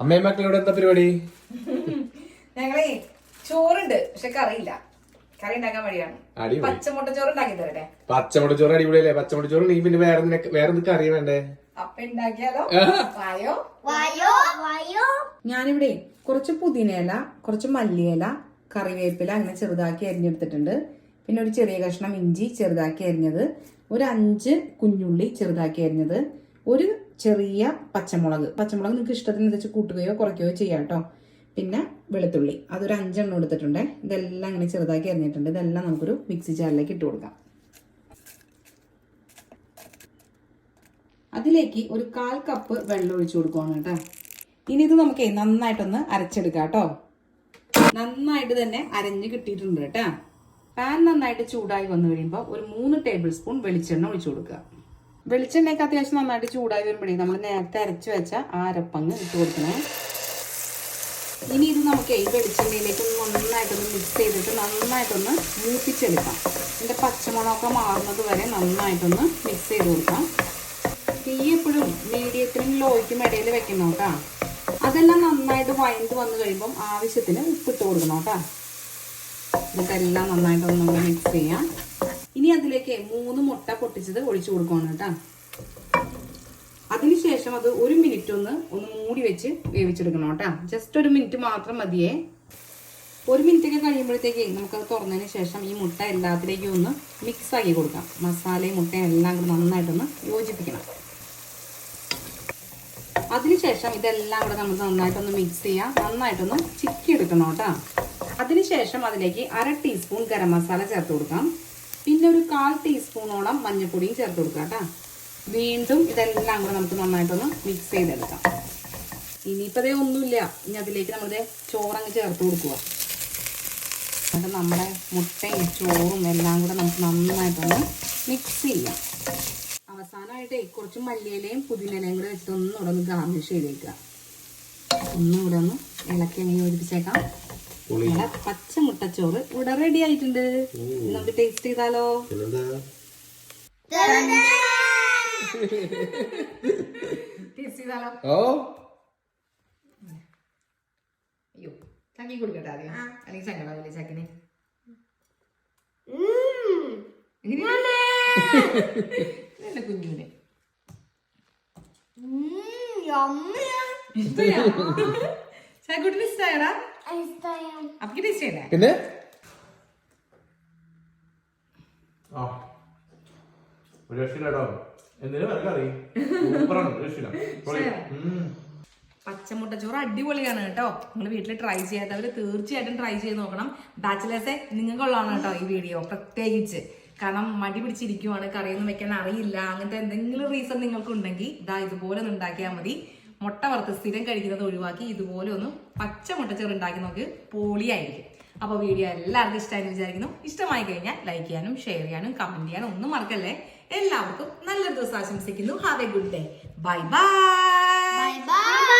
അമ്മയും മക്കളോട് എന്താ പരിപാടി? ഞങ്ങളേ ചോറുണ്ട് പക്ഷെ കറിയില്ല. കറി ഉണ്ടാക്കാൻ വഴിയാണ് പച്ചമുട്ട ചോറ് ഉണ്ടാക്കി തരട്ടെ? പച്ചമുട്ട ചോറ് അടിപൊളിയല്ലേ? ചോറ് നീ പിന്നെ വേറെ വേറെ എന്തൊക്കെ അറിയ വേണ്ടേ? അപ്പൊ ഉണ്ടാക്കിയാലോ? വായോ? വായോ? വായോ? ഞാനിവിടെ കുറച്ച് പുതിനയില കുറച്ച് മല്ലിയില കറിവേപ്പില അങ്ങനെ ചെറുതാക്കി അരിഞ്ഞെടുത്തിട്ടുണ്ട്. പിന്നെ ഒരു ചെറിയ കഷ്ണം ഇഞ്ചി ചെറുതാക്കി അരിഞ്ഞത് ഒരു അഞ്ച് കുഞ്ഞുള്ളി ചെറുതാക്കി അരിഞ്ഞത് ഒരു ചെറിയ പച്ചമുളക്. പച്ചമുളക് നിങ്ങൾക്ക് ഇഷ്ടത്തിന് വെച്ച് കൂട്ടുകയോ കുറയ്ക്കുകയോ ചെയ്യാം കേട്ടോ പിന്നെ വെളുത്തുള്ളി. അതൊരു അഞ്ചെണ്ണം എടുത്തിട്ടുണ്ട്. ഇതെല്ലാം ഇങ്ങനെ ചെറുതാക്കി അരിഞ്ഞിട്ടുണ്ട്. ഇതെല്ലാം നമുക്കൊരു മിക്സി ജാറിലേക്ക് ഇട്ട് കൊടുക്കാം. അതിലേക്ക് ഒരു കാൽ കപ്പ് വെള്ളം ഒഴിച്ചു കൊടുക്കുകയാണ് കേട്ടോ. ഇനി ഇത് നമുക്ക് നന്നായിട്ടൊന്ന് അരച്ചെടുക്കാം കേട്ടോ നന്നായിട്ട് തന്നെ അരഞ്ഞ് കിട്ടിയിട്ടുണ്ട് കേട്ടോ. പാൻ നന്നായിട്ട് ചൂടായി വന്നു കഴിയുമ്പോൾ ഒരു മൂന്ന് ടേബിൾ സ്പൂൺ വെളിച്ചെണ്ണ ഒഴിച്ചു കൊടുക്കുക. വെളിച്ചെണ്ണയൊക്കെ അത്യാവശ്യം നന്നായിട്ട് ചൂടായി വരുമ്പോഴേ നമ്മൾ നേരത്തെ അരച്ചു വെച്ച ആ അരപ്പങ്ങ് ഇട്ട് കൊടുക്കണേ. ഇനി ഇത് നമുക്ക് ഈ വെളിച്ചെണ്ണയിലേക്ക് നന്നായിട്ടൊന്ന് മിക്സ് ചെയ്തിട്ട് നന്നായിട്ടൊന്ന് മൂപ്പിച്ചെടുക്കാം. ഇതിന്റെ പച്ചമുളകൊക്കെ മാറുന്നത് വരെ നന്നായിട്ടൊന്ന് മിക്സ് ചെയ്ത് കൊടുക്കാം. തീ എപ്പോഴും മീഡിയത്തിനും ലോയ്ക്കും ഇടയിൽ വെക്കണം കേട്ടോ. അതെല്ലാം നന്നായിട്ട് വഴണ്ട് വന്നു കഴിയുമ്പം ആവശ്യത്തിന് ഉപ്പിട്ട് കൊടുക്കണം കേട്ടോ. എല്ലാം നന്നായിട്ടൊന്ന് നമ്മൾ മിക്സ് ചെയ്യാം. ഇനി അതിലേക്ക് മൂന്ന് മുട്ട പൊട്ടിച്ചത് ഒഴിച്ചു കൊടുക്കണം കേട്ടോ. അതിനുശേഷം അത് ഒരു മിനിറ്റ് ഒന്ന് ഒന്ന് മൂടി വെച്ച് വേവിച്ചെടുക്കണം കേട്ടോ. ജസ്റ്റ് ഒരു മിനിറ്റ് മാത്രം മതിയേ. ഒരു മിനിറ്റ് ഒക്കെ കഴിയുമ്പോഴത്തേക്ക് നമുക്കത് തുറന്നതിന് ശേഷം ഈ മുട്ട എല്ലാത്തിലേക്കും ഒന്ന് മിക്സ് ആക്കി കൊടുക്കാം. മസാലയും മുട്ടയും എല്ലാം കൂടെ നന്നായിട്ടൊന്ന് യോജിപ്പിക്കണം. അതിനുശേഷം ഇതെല്ലാം കൂടെ നമ്മൾ നന്നായിട്ടൊന്ന് മിക്സ് ചെയ്യാം. നന്നായിട്ടൊന്ന് ചിക്കി എടുക്കണം കേട്ടോ. അതിനുശേഷം അതിലേക്ക് അര ടീസ്പൂൺ ഗരം മസാല ചേർത്ത് കൊടുക്കാം. പിന്നെ ഒരു കാൽ ടീസ്പൂണോളം മഞ്ഞൾപ്പൊടിയും ചേർത്ത് കൊടുക്കാം കേട്ടോ. വീണ്ടും ഇതെല്ലാം കൂടെ നമുക്ക് നന്നായിട്ടൊന്ന് മിക്സ് ചെയ്തെടുക്കാം. ഇനിയിപ്പോൾ അതേ ഒന്നുമില്ല. ഇനി അതിലേക്ക് നമ്മളിത് ചോറങ്ങ് ചേർത്ത് കൊടുക്കുക. എന്നിട്ട് നമ്മുടെ മുട്ടയും ചോറും എല്ലാം കൂടെ നമുക്ക് നന്നായിട്ടൊന്ന് മിക്സ് ചെയ്യാം. അവസാനമായിട്ടേ കുറച്ച് മല്ലിയിലയും പുതിനയിലയും കൂടെ വെച്ചിട്ട് ഒന്നുകൂടെ ഒന്ന് ഗാർണിഷ് ചെയ്തേക്കുക. ഒന്നുകൂടെ ഒന്ന് ഇളക്കി അങ്ങ് യോജിപ്പിച്ചേക്കാം. പച്ച മുട്ടച്ചോറ് ഇവിടെ റെഡി ആയിട്ടുണ്ട്. നമുക്ക് ടേസ്റ്റ് ചെയ്താലോ? ടേസ്റ്റ് ചെയ്താലോ? ഓ. അയ്യോ ചക്കി കൊടുക്കട്ടെ ആദ്യം. അല്ലെങ്കിൽ സങ്കടാവില്ലേ ചക്കിന്. നല്ല കുഞ്ഞുനെ ചാക്കുട്ടിന് ഇഷ്ടമായടാ പിന്നെ? ആ. ഒരു രക്ഷയില്ലാട്ടോ എന്തിനു വില കറി സൂപ്പറാണ് ഒരു രക്ഷയില്ല. പൊളി. ഉം. പച്ചമുട്ടച്ചോറ് അടിപൊളിയാണ് കേട്ടോ. നിങ്ങൾ വീട്ടിൽ ട്രൈ ചെയ്യാത്തവർ തീർച്ചയായിട്ടും ട്രൈ ചെയ്ത് നോക്കണം. ബാച്ചിലേഴ്സെ നിങ്ങൾക്കുള്ളതാണ് കേട്ടോ ഈ വീഡിയോ പ്രത്യേകിച്ച്. കാരണം മടി പിടിച്ചിരിക്കുവാണ് കറിയൊന്നും വെക്കാൻ അറിയില്ല അങ്ങനത്തെ എന്തെങ്കിലും റീസൺ നിങ്ങൾക്ക് ഉണ്ടെങ്കിൽ ഇതാ ഇതുപോലെ ഒന്ന് ഉണ്ടാക്കിയാൽ മതി. മുട്ട വറുത്ത് സ്ഥിരം കഴിക്കുന്നത് ഒഴിവാക്കി ഇതുപോലെ ഒന്ന് പച്ച മുട്ടച്ചോറ് ഉണ്ടാക്കി നോക്ക് പൊളിയായിരിക്കും. അപ്പോൾ വീഡിയോ എല്ലാവർക്കും ഇഷ്ടമായി വിചാരിക്കുന്നു. ഇഷ്ടമായി കഴിഞ്ഞാൽ ലൈക്ക് ചെയ്യാനും ഷെയർ ചെയ്യാനും കമന്റ് ചെയ്യാനും ഒന്നും മറക്കല്ലേ? എല്ലാവർക്കും നല്ലൊരു ദിവസം ആശംസിക്കുന്നു. Have a good day bye bye bye bye